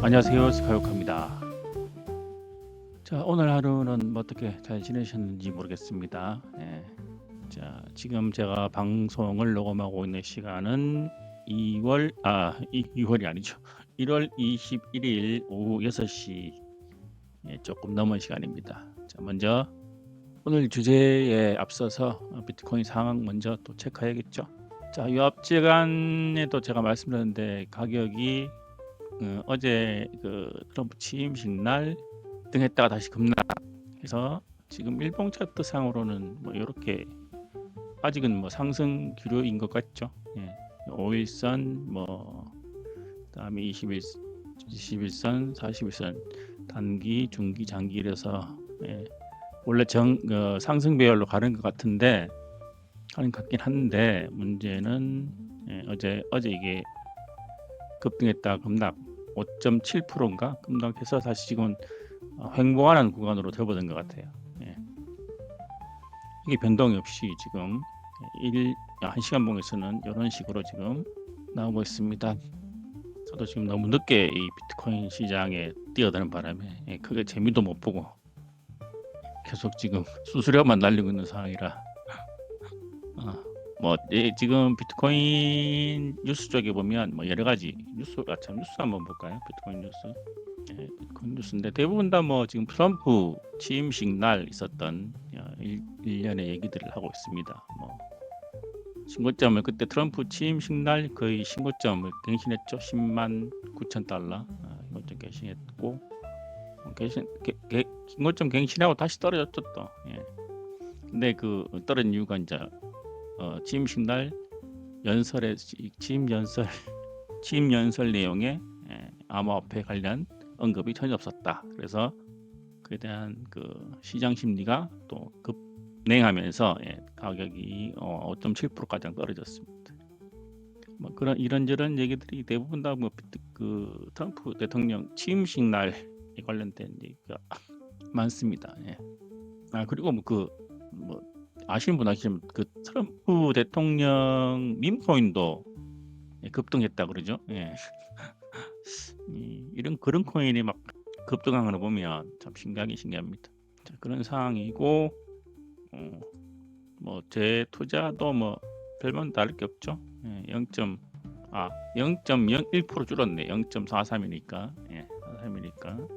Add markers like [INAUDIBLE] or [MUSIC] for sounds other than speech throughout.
안녕하세요. 스카이오카입니다. 자, 오늘 하루는 뭐 어떻게 잘 지내셨는지 모르겠습니다. 예. 자, 지금 제가 방송을 녹음하고 있는 시간은 2월 아, 이, 2월이 아니죠. 1월 21일 오후 6시 예, 조금 넘은 시간입니다. 자, 먼저 오늘 주제에 앞서서 비트코인 상황 먼저 또 체크해야겠죠. 자, 이 앞시간에도 제가 말씀드렸는데 가격이 어, 어제 그 트럼프 취임식 날 등했다가 다시 급락해서 지금 일봉 차트 상으로는 뭐 이렇게 아직은 뭐 상승 기류인 것 같죠. 예. 5일선 뭐 그다음에 21 21선, 41선 단기, 중기, 장기 이래서 예. 원래 정 어, 상승 배열로 가는 것 같은데 가는 것 같긴 한데 문제는 예, 어제 어제 이게 급등했다 급락 5.7%인가 급락해서 다시 지금 어, 횡보하는 구간으로 접어든 것 같아요. 예. 이게 변동이 없이 지금 1, 1시간 봉에서는 이런 식으로 지금 나오고 있습니다. 저도 지금 너무 늦게 이 비트코인 시장에 뛰어드는 바람에 예, 크게 재미도 못 보고 계속 지금 [LAUGHS] 수수료만 날리고 있는 상황이라 어, 뭐 예, 지금 비트코인 뉴스 쪽에 보면 뭐 여러 가지 뉴스 아참 뉴스 한번 볼까요? 비트코인 뉴스. 예, 비트코인 뉴스인데 대부분 다 뭐 지금 트럼프 취임식 날 있었던 어, 일, 일련의 얘기들을 하고 있습니다. 뭐 신고점을 그때 트럼프 취임식 날 거의 신고점을 갱신했죠. 10만 9천 달러 어, 신고점 갱신했고 어, 갱신 개, 개, 신고점 갱신하고 다시 떨어졌죠 또. 예. 근데 그 떨어진 이유가 이제 어, 취임식 날 연설에 취임 연설 [LAUGHS] 취임 연설 내용에 예, 암호화폐 관련 언급이 전혀 없었다. 그래서 그에 대한 그 시장 심리가 또 급냉하면서 예, 가격이 어, 5.7% 가량 떨어졌습니다. 뭐 그런 이런저런 얘기들이 대부분 다뭐 그 트럼프 대통령 취임식 날에 관련된 얘기가 [LAUGHS] 많습니다. 예. 아 그리고 뭐그뭐 아시는 분 아시지만 그 트럼프 대통령 밈코인도 예, 급등했다 그러죠. 예. [LAUGHS] 이, 이런 그런 코인이 막 급등하는 걸 보면 참 신기하긴 신기합니다. 자, 그런 상황이고 어, 뭐제 투자도 뭐 별반 다를 게 없죠. 예, 0. 아 0.01% 줄었네. 0.43이니까 예, 43이니까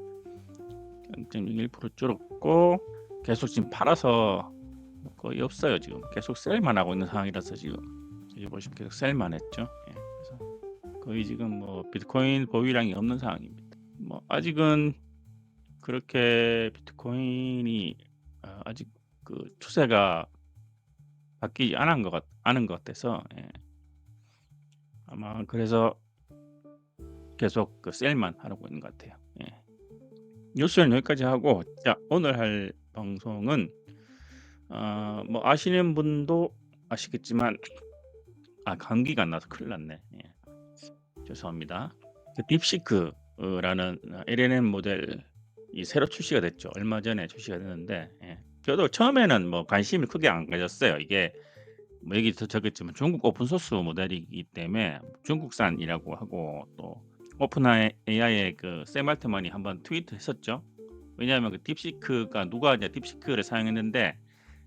0.01% 줄었고 계속 지금 팔아서 거의 없어요 지금. 계속 셀만 하고 있는 상황이라서 지금. 여기 보시면 계속 셀만 했죠. 예, 그래서 거의 지금 뭐 비트코인 보유량이 없는 상황입니다. 뭐 아직은 그렇게 비트코인이 어, 아직 그 추세가 바뀌지 않은 것, 같, 않은 것 같아서 예. 아마 그래서 계속 그 셀만 하고 있는 것 같아요. 예. 뉴스는 여기까지 하고 자 오늘 할 방송은 어, 뭐 아시는 분도 아시겠지만 아 감기가 안 나서 큰일 났네. 예. 죄송합니다. 그 딥시크라는 LLM 모델이 새로 출시가 됐죠. 얼마 전에 출시가 됐는데 예. 저도 처음에는 뭐 관심을 크게 안 가졌어요. 이게 뭐 여기서 적었지만 중국 오픈 소스 모델이기 때문에 중국산이라고 하고 또 오픈 AI의 그샘 알트만이 한번 트위트했었죠. 왜냐하면 그 딥시크가 누가 이제 딥시크를 사용했는데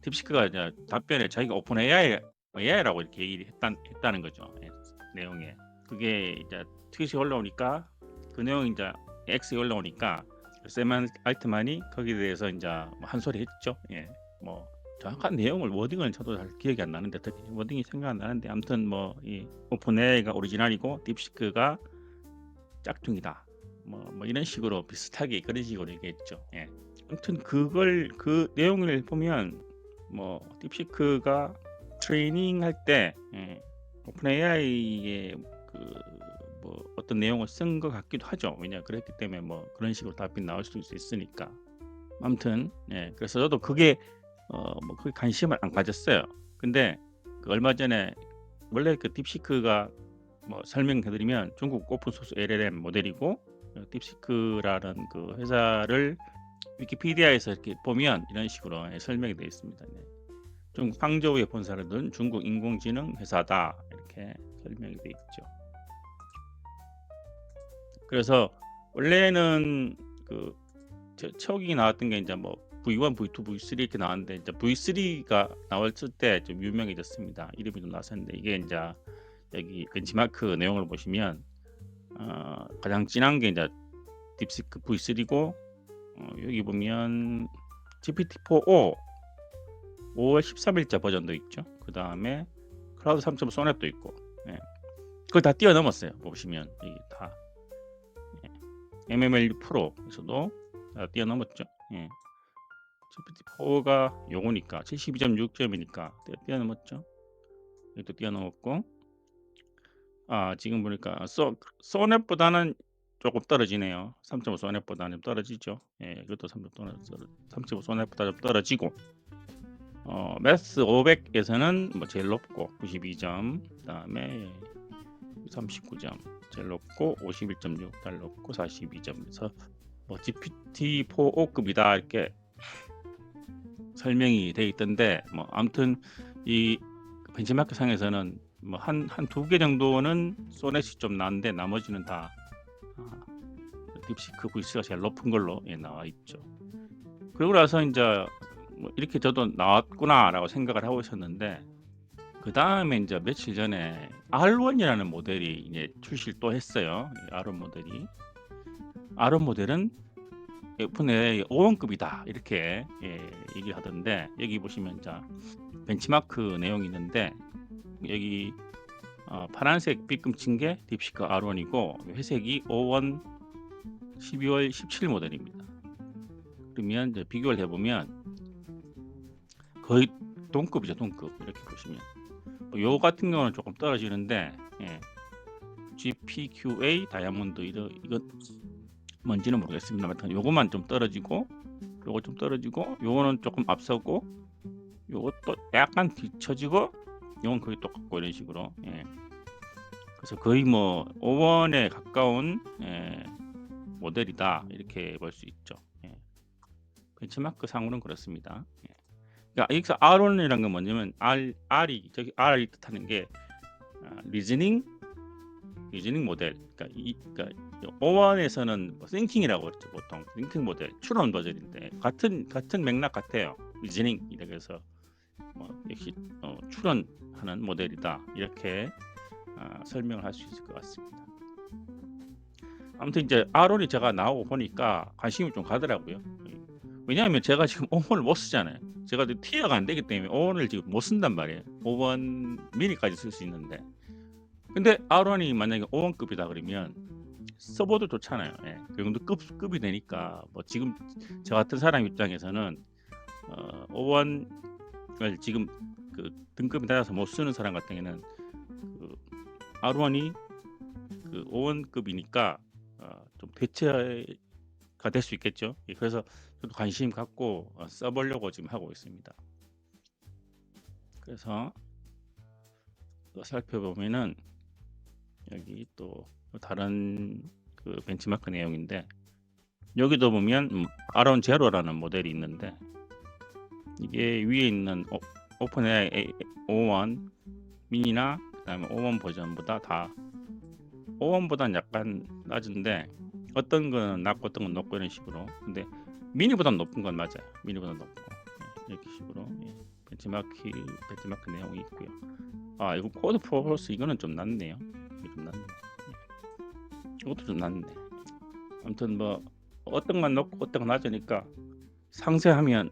딥시크가 이제 답변에 자기가 오픈 AI AI라고 이렇게 얘기를 했다, 했다는 거죠. 예, 내용에 그게 이제 트윗이 올라오니까 그 내용이 이제 X에 올라오니까 세만 알트만이 거기에 대해서 이제 뭐한 소리 했죠. 예, 뭐 정확한 내용을 워딩은 저도 잘 기억이 안 나는데 워딩이 생각 안 나는데 아무튼 뭐 이 오픈 AI가 오리지널이고 딥시크가 짝퉁이다. 뭐, 뭐 이런 식으로 비슷하게 그런 식으로 얘기했죠. 예. 아무튼 그걸 그 내용을 보면 뭐 딥시크가 트레이닝 할때 예, 오픈 AI의 그뭐 어떤 내용을 쓴 것 같기도 하죠. 왜냐 그랬기 때문에 뭐 그런 식으로 답이 나올 수 있으니까. 아무튼 예, 그래서 저도 그게 어뭐 그게 관심을 안 가졌어요. 근데 그 얼마 전에 원래 그 딥시크가 뭐 설명해드리면 중국 오픈 소스 LLM 모델이고 딥시크라는 그 회사를 위키피디아에서 이렇게 보면 이런 식으로 예, 설명이 되어 있습니다. 네. 중국 항저우에 본사를 둔 중국 인공지능 회사다 이렇게 설명이 되어 있죠. 그래서 원래는 그 저- 처음이 나왔던 게 이제 뭐 V1, V2, V3 이렇게 나왔는데 이제 V3가 나왔을 때 좀 유명해졌습니다. 이름이 좀 나왔었는데 이게 이제 여기 벤치마크 내용을 보시면 어, 가장 진한 게 이제 딥시크 V3고 어, 여기 보면 GPT-4o 5월 13일자 버전도 있죠. 그 다음에 클라우드 3.5 소냅도 있고, 예. 그걸 다 뛰어넘었어요. 보시면 이게 다 예. MML 프로에서도 다 뛰어넘었죠. 예. GPT-4가 요거니까 72.6점이니까 뛰어넘었죠. 이것도 뛰어넘었고, 아 지금 보니까 소 소넷보다는 조금 떨어지네요. 3.5 소넷보다는 떨어지죠. 예, 이것도 3.5 소넷보다 좀 떨어지고, 어, 매스 500에서는 뭐 제일 높고 92점, 그다음에 39점 제일 높고 51.6 제일 높고 42점에서 뭐 GPT-4O급이다 이렇게 설명이 돼 있던데 뭐 아무튼 이 벤치마크 상에서는 뭐 한 한 두 개 정도는 소넷이 좀 나는데 나머지는 다 아, 딥시크 V3가 제일 높은 걸로 예, 나와 있죠. 그러고 나서 이제 뭐 이렇게 저도 나왔구나라고 생각을 하고 있었는데 그 다음에 이제 며칠 전에 R1이라는 모델이 이제 출시를 또 했어요. 이 R1 모델이 R1 모델은 오픈의 5원급이다 이렇게 예, 얘기를 하던데 여기 보시면 자 벤치마크 내용이 있는데 여기 어, 파란색 삐끔친 게 딥시크 R1이고 회색이 5원 12월 17 모델입니다. 그러면 이제 비교를 해보면 거의 동급이죠 동급 이렇게 보시면 뭐요 같은 경우는 조금 떨어지는데 예. GPQA 다이아몬드 이거 이거 뭔지는 모르겠습니다만 요것만 좀 떨어지고 요거 좀 떨어지고 요거는 조금 앞서고 요것도 약간 뒤처지고 요건 거의 똑같고 이런 식으로 예. 그래서 거의 뭐 5원에 가까운 예, 모델이다 이렇게 볼 수 있죠. 예. 벤치마크 상으로는 그렇습니다. 예. 그러니까 여기서 R1이라는 건 뭐냐면 R, R이 저기 R이 뜻하는 게 아, 리즈닝 리즈닝 모델. 그러니까 이 그러니까 5원에서는 뭐 싱킹이라고 그러죠 보통 싱킹 모델 추론 버전인데 같은 같은 맥락 같아요. 리즈닝 이렇게 해서 뭐 역시 어, 추론하는 모델이다 이렇게 아, 설명을 할 수 있을 것 같습니다. 아무튼 이제 R1이 제가 나오고 보니까 관심이 좀 가더라고요. 왜냐하면 제가 지금 5원을 못 쓰잖아요. 제가 티어가 안 되기 때문에 5원을 지금 못 쓴단 말이에요. 5원 미니까지 쓸 수 있는데. 근데 R1이 만약에 5원급이다 그러면 서버도 좋잖아요. 예. 그 정도 급, 급이 되니까 뭐 지금 저 같은 사람 입장에서는 어, 5원 을 지금 그 등급이 낮아서 못 쓰는 사람 같은 경우에는 그 R1이 그 5원급이니까 어, 좀 대체가 될 수 있겠죠. 예, 그래서 저도 관심 갖고 어, 써보려고 지금 하고 있습니다. 그래서 또 살펴보면은 여기 또 다른 그 벤치마크 내용인데 여기도 보면 음, 아론 제로라는 모델이 있는데 이게 위에 있는 오, 오픈 AI 5원 미니나 그다음에 5원 버전보다 다 5원보다는 약간 낮은데 어떤 거는 낮고 어떤 건 높고 이런 식으로. 근데 미니보다는 높은 건 맞아요. 미니보다 높고. 예, 이렇게 식으로. 예, 벤치마크 벤치마크 내용이 있고요. 아 이거 코드 프로포스 이거는 좀 낮네요. 좀 낮네. 예. 이것도 좀 낮네. 아무튼 뭐 어떤 건 높고 어떤 건 낮으니까 상세하면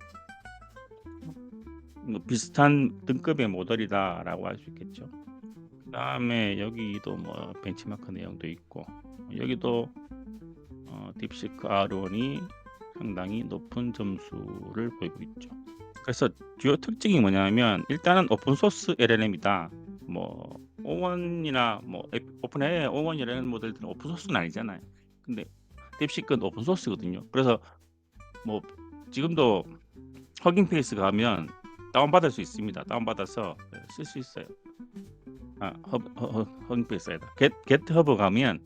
뭐 비슷한 등급의 모델이다라고 할 수 있겠죠. 그 다음에 여기도 뭐 벤치마크 내용도 있고 여기도 어, 딥시크 R1이 상당히 높은 점수를 보이고 있죠. 그래서 주요 특징이 뭐냐면 일단은 오픈 소스 LLM이다. 뭐 O1이나 뭐 오픈 AI O1이라는 모델들은 오픈 소스는 아니잖아요. 근데 딥시크는 오픈 소스거든요. 그래서 뭐 지금도 허깅 페이스 가면 다운 받을 수 있습니다. 다운 받아서 쓸 수 있어요. 아, 허브, 허, 허, 허깅 페이스에다 겟, 겟 허브 가면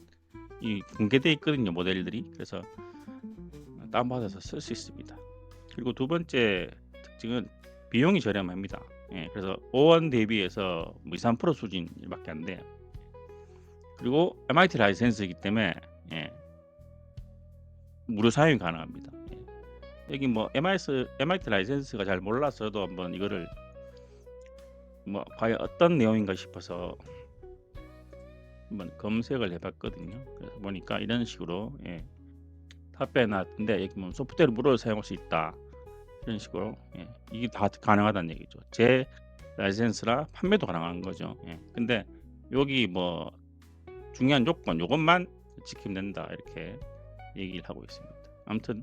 이 공개돼 있거든요 모델들이. 그래서 다운 받아서 쓸 수 있습니다. 그리고 두 번째 특징은 비용이 저렴합니다. 예, 그래서 5원 대비해서 뭐 2, 3% 수준밖에 안 돼요. 그리고 MIT 라이센스이기 때문에 예, 무료 사용이 가능합니다. 예. 여기 뭐 MIS, MIT 라이센스가 잘 몰라서도 한번 이거를 뭐 과연 어떤 내용인가 싶어서 한번 검색을 해봤거든요. 그래서 보니까 이런 식으로 예, 탑에 나왔는데 여기 보면 소프트웨어 무료로 사용할 수 있다. 이런 식으로 예, 이게 다 가능하다는 얘기죠. 제 라이센스라 판매도 가능한 거죠. 예. 근데 여기 뭐 중요한 조건 요것만 지키면 된다 이렇게 얘기를 하고 있습니다. 아무튼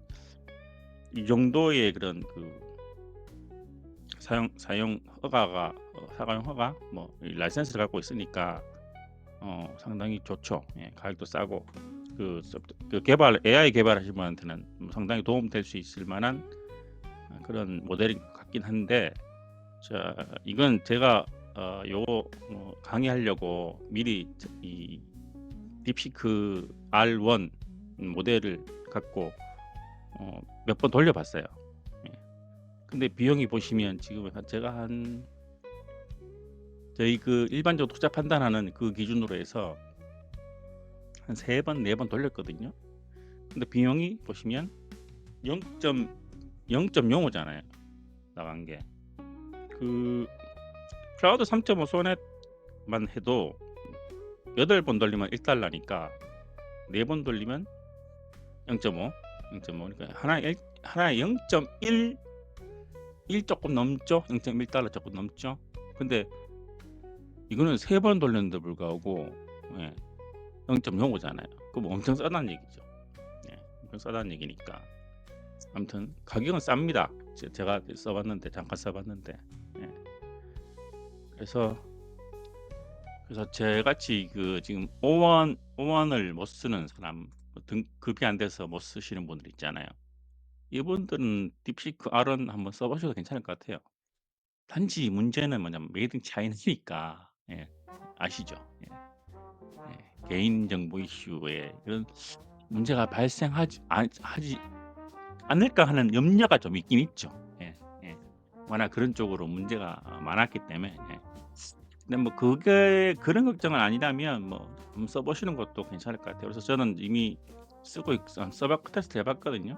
이 정도의 그런 그 사용 사용 허가가 어, 사용 허가 뭐이 라이센스를 갖고 있으니까 어 상당히 좋죠. 예, 가격도 싸고 그, 그 개발 AI 개발하시는 분한테는 뭐 상당히 도움 될 수 있을 만한 어, 그런 모델인 것 같긴 한데 자 이건 제가 어, 요거 뭐 강의하려고 미리 저- 이 딥시크 R1 모델을 갖고 어, 몇 번 돌려봤어요. 예. 근데 비용이 보시면 지금 한- 제가 한 저희 그 일반적으로 투자 판단하는 그 기준으로 해서 한 세 번, 네 번 돌렸거든요. 근데 비용이 보시면 0.0.05잖아요. 나간 게. 그 클라우드 3.5 소넷만 해도 8번 돌리면 1달러니까 4번 돌리면 0.5, 0.5. 그러니까 하나 일 하나에 0.1 1 조금 넘죠. 0.1달러 조금 넘죠. 근데 이거는 세 번 돌렸는데 불구하고 예, 0.05잖아요. 그럼 엄청 싸다는 얘기죠. 예, 엄청 싸다는 얘기니까. 아무튼 가격은 쌉니다. 제- 제가 써봤는데 잠깐 써봤는데. 예. 그래서 그래서 저같이 그 지금 5원 5원을 못 쓰는 사람 뭐 등급이 안 돼서 못 쓰시는 분들 있잖아요. 이분들은 딥시크 R은 한번 써 보셔도 괜찮을 것 같아요. 단지 문제는 뭐냐면 메이드 인 차이나니까 예, 아시죠? 예. 예, 개인정보 이슈에 이런 문제가 발생하지 안- 하지 않을까 하는 염려가 좀 있긴 있죠. 예, 예. 워낙 그런 쪽으로 문제가 어, 많았기 때문에. 예. 근데 뭐 그게 그런 걱정은 아니라면 뭐 한번 써보시는 것도 괜찮을 것 같아요. 그래서 저는 이미 쓰고 있, 써봤 테스트 해봤거든요.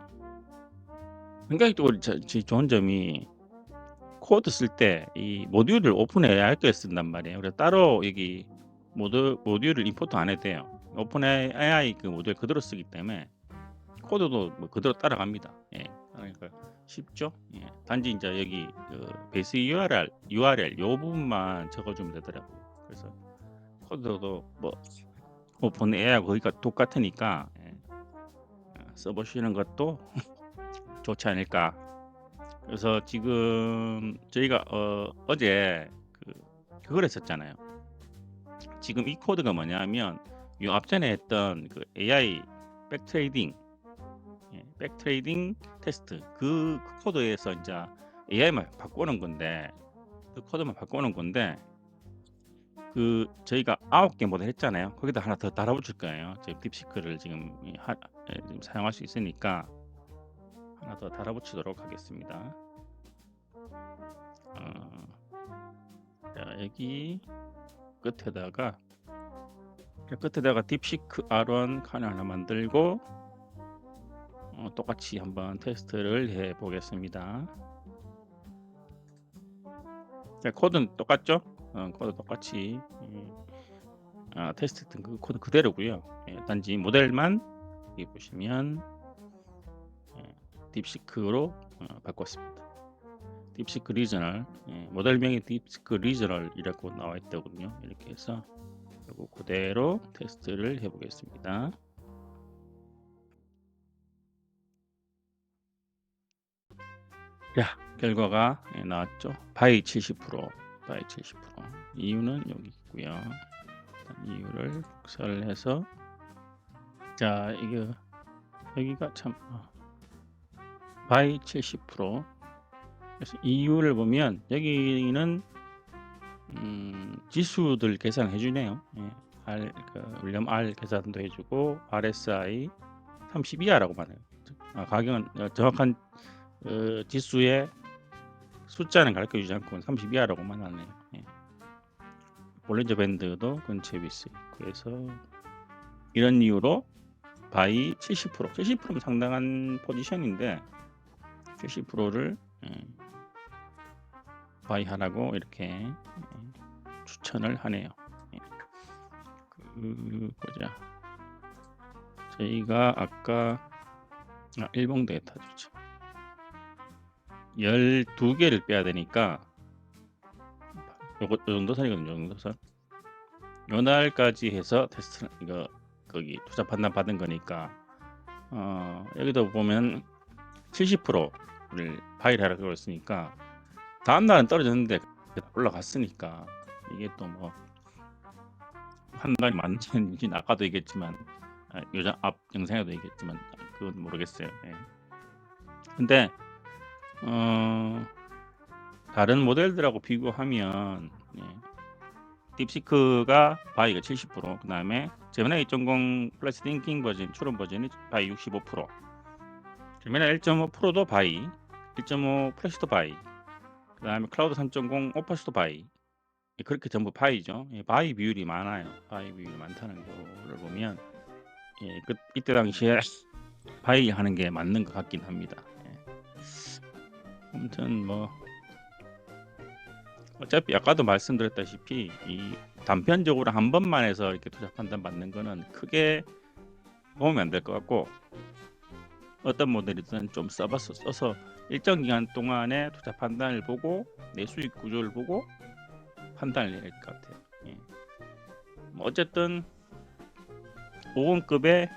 굉장히 또 저- 저 좋은 점이 코드 쓸 때 이 모듈을 오픈 AI께 쓴단 말이에요. 그래서 따로 여기 모드 모듈을 임포트 안 해도 돼요. 오픈 AI 그 모듈 그대로 쓰기 때문에 코드도 뭐 그대로 따라갑니다. 예. 그러니까 쉽죠. 예. 단지 이제 여기 그 베이스 URL URL 요 부분만 적어주면 되더라고요. 그래서 코드도 뭐 오픈 AI하고 거기가 똑같으니까 예. 아, 써보시는 것도 [LAUGHS] 좋지 않을까. 그래서 지금 저희가 어, 어제 그 그걸 했었잖아요. 지금 이 코드가 뭐냐면 요 앞전에 했던 그 AI 백트레이딩 예, 백트레이딩 테스트 그, 그 코드에서 이제 AI만 바꾸는 건데 그 코드만 바꾸는 건데 그 저희가 아홉 개 모델 했잖아요. 거기다 하나 더 달아붙일 거예요. 저희 딥시크를 지금, 이 하, 예, 지금 사용할 수 있으니까 하나 더 달아붙이도록 하겠습니다. 어, 자 여기 끝에다가 끝에다가 딥시크 R1 칸을 하나 만들고 어, 똑같이 한번 테스트를 해 보겠습니다. 자, 코드는 똑같죠? 어, 코드 똑같이 예, 아, 테스트 했던 그 코드 그대로고요. 예, 단지 모델만 여기 보시면 예, 딥시크로 어, 바꿨습니다. 딥시크 리저널 예, 모델명이 딥시크 리저널이라고 나와 있더군요. 이렇게 해서 그리고 그대로 테스트를 해보겠습니다. 야 결과가 예, 나왔죠. 바이 70% 바이 70% 이유는 여기 있고요. 이유를 복사를 해서 자 이게 여기가 참 어, 바이 70% 그래서 이유를 보면 여기는 음, 지수들 계산해 주네요. 예, R 그 윌리엄 R 계산도 해주고 RSI 30 이하라고만 해요. 아, 가격은 어, 정확한 어, 지수의 숫자는 가르쳐 주지 않고 30 이하라고만 하네요. 예. 볼린저 밴드도 근처에 있어 있고 해서 이런 이유로 바이 70% 70%면 상당한 포지션인데 70%를 예, 바이 하라고 이렇게 예, 추천을 하네요. 예. 그 보자. 저희가 아까 아, 일봉 데이터 주죠. 12개를 빼야 되니까 요거 요 정도 선이거든요. 요 정도 선. 요 날까지 해서 테스트 이거 거기 투자 판단 받은 거니까 어, 여기도 보면 70%를 파일하라고 그랬으니까 다음 날은 떨어졌는데 올라갔으니까 이게 또 뭐 판단이 맞는지 아까도 얘기했지만 아, 요즘 앞 영상에도 얘기했지만 그건 모르겠어요. 예. 근데 어, 다른 모델들하고 비교하면 예, 딥시크가 바이가 70%, 그 다음에 제미나 2.0 플러스 띵킹 버전, 추론 버전이 바이 65%, 제미나 1.5 프로도 바이, 1.5 플래시도 바이, 그 다음에 클라우드 3.0 오퍼스도 바이. 예, 그렇게 전부 바이죠. 예, 바이 비율이 많아요. 바이 비율이 많다는 거를 보면 예, 그 이때 당시에 바이 하는 게 맞는 것 같긴 합니다. 예. 아무튼 뭐 어차피 아까도 말씀드렸다시피 이 단편적으로 한 번만 해서 이렇게 투자 판단 받는 거는 크게 도움이 안 될 것 같고 어떤 모델이든 좀 써봐서 써서 일정 기간 동안에 투자 판단을 보고 내 수익 구조를 보고 판단을 해야 될것 같아요. 예. 뭐 어쨌든 5원급의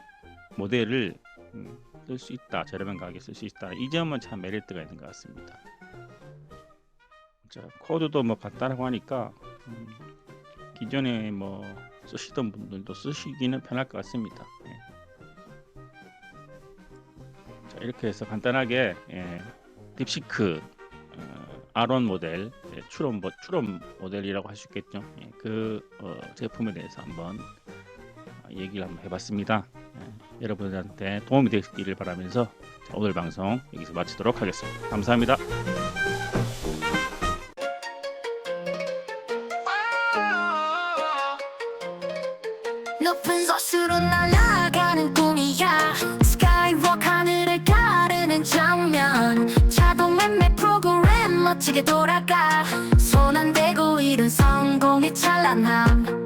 모델을 음, 쓸 수 있다. 저렴한 가격에 쓸 수 있다. 이 점은 참 메리트가 있는 것 같습니다. 자, 코드도 뭐 간단하고 하니까 음, 기존에 뭐 쓰시던 분들도 쓰시기는 편할 것 같습니다. 예. 자, 이렇게 해서 간단하게 예, 딥시크 어, R1 모델 예, 추론 모, 추론 모델이라고 할 수 있겠죠. 예, 그 어, 제품에 대해서 한번 어, 얘기를 한번 해봤습니다. 예, 여러분들한테 도움이 되기를 바라면서 자, 오늘 방송 여기서 마치도록 하겠습니다. 감사합니다. 높은 곳으로 날아가는 꿈이야 스카이워크 하늘을 가르는 장면 자동 맴매 프로그램 멋지게 돌아가 손 안 대고 이룬 성공의 찬란함